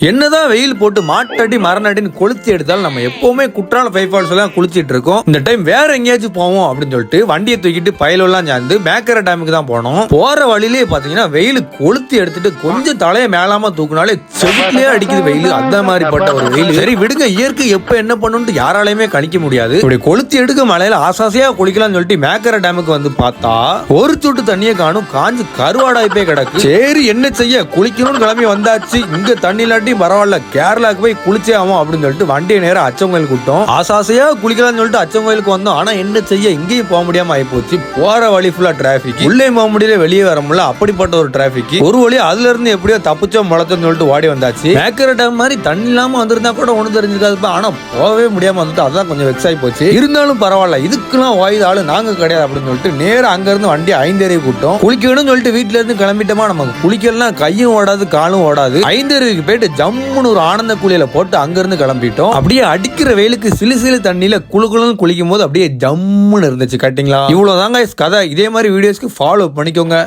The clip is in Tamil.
என்னதான் வெயில் போட்டு மாட்டாட்டி மரநாட்டின்னு கொளுத்தி எடுத்தாலும் நம்ம எப்பவுமே குற்றால ஃபைவ் ஃபால்ஸ் எல்லாம் குளிச்சிட்டு இருக்கோம். இந்த டைம் வேற எங்கேயாச்சும் போவோம் அப்படின்னு சொல்லிட்டு வண்டியை தூக்கிட்டு பயலெல்லாம் சேர்ந்து மேக்கர டேமுக்கு தான் போனோம். போற வழியிலேயே பாத்தீங்கன்னா வெயில் கொளுத்தி எடுத்துட்டு கொஞ்சம் தலையை மேலாம தூக்குனாலே செவுக்குலயே அடிக்குது வெயில். அந்த மாதிரி பட்ட ஒரு வெயில். சரி விடுங்க. இயற்கை எப்ப என்ன பண்ணுன்ட்டு யாராலையுமே கணிக்க முடியாது. இப்படி கொளுத்தி எடுக்க மலையில ஆசாசையா குளிக்கலாம்னு சொல்லிட்டு மேக்கர டேமுக்கு வந்து பார்த்தா ஒரு சொட்டு தண்ணியை காணும் காஞ்சு கருவாடாய்ப்பே கிடக்கு. சரி என்ன செய்ய? குளிக்கணும்னு கிளம்பி வந்தாச்சு. இங்க தண்ணி வண்டி பரவாயில்ல கேரளாக்கு போய் குளிச்சே ஆகும் அப்படின்னு சொல்லிட்டு வண்டியை நேரம் அச்சங்கோயில் கூட்டம் ஆசாசையா குளிக்கலாம்னு சொல்லிட்டு அச்சங்கோயிலுக்கு வந்தோம். ஆனா என்ன செய்ய இங்கேயும் போக முடியாம ஆயிப்போச்சு. போற வழி ஃபுல்லா டிராபிக் உள்ளே போக முடியல வெளியே வர முடியல அப்படிப்பட்ட ஒரு டிராபிக் ஒரு வழி அதுல இருந்து எப்படியோ தப்பிச்சோம் முளைச்சோம்னு சொல்லிட்டு ஓடி வந்தாச்சு. மேக்கர டேம் மாதிரி தண்ணி இல்லாம வந்திருந்தா கூட ஒண்ணு தெரிஞ்சுக்காது ஆனா போகவே முடியாம வந்துட்டு அதான் கொஞ்சம் வெக்ஸ் ஆகி போச்சு. இருந்தாலும் பரவாயில்ல இதுக்கெல்லாம் வாய்ந்த ஆளு நாங்க கிடையாது அப்படின்னு சொல்லிட்டு நேரம் அங்க இருந்து வண்டி ஐந்தறிவு கூட்டம் குளிக்கணும்னு சொல்லிட்டு வீட்டுல இருந்து கிளம்பிட்டோமா நமக்கு குளிக்கலாம் கையும் ஓடாது காலும் ஓடாது. ஐந்தறிவுக்கு போயிட்டு ஜம்முன்னு ஒரு ஆனந்த குளியல போட்டு அங்கிருந்து கிளம்பிட்டோம். அப்படியே அடிக்கிற வெயிலுக்கு சிலு சிலு தண்ணியில குளு குளிக்கும் போது அப்படியே ஜம்முன்னு இருந்துச்சு கட்டிங்களா? இவ்வளவுதாங்க கதை. இதே மாதிரி வீடியோஸ்க்கு ஃபாலோ பண்ணிக்கோங்க.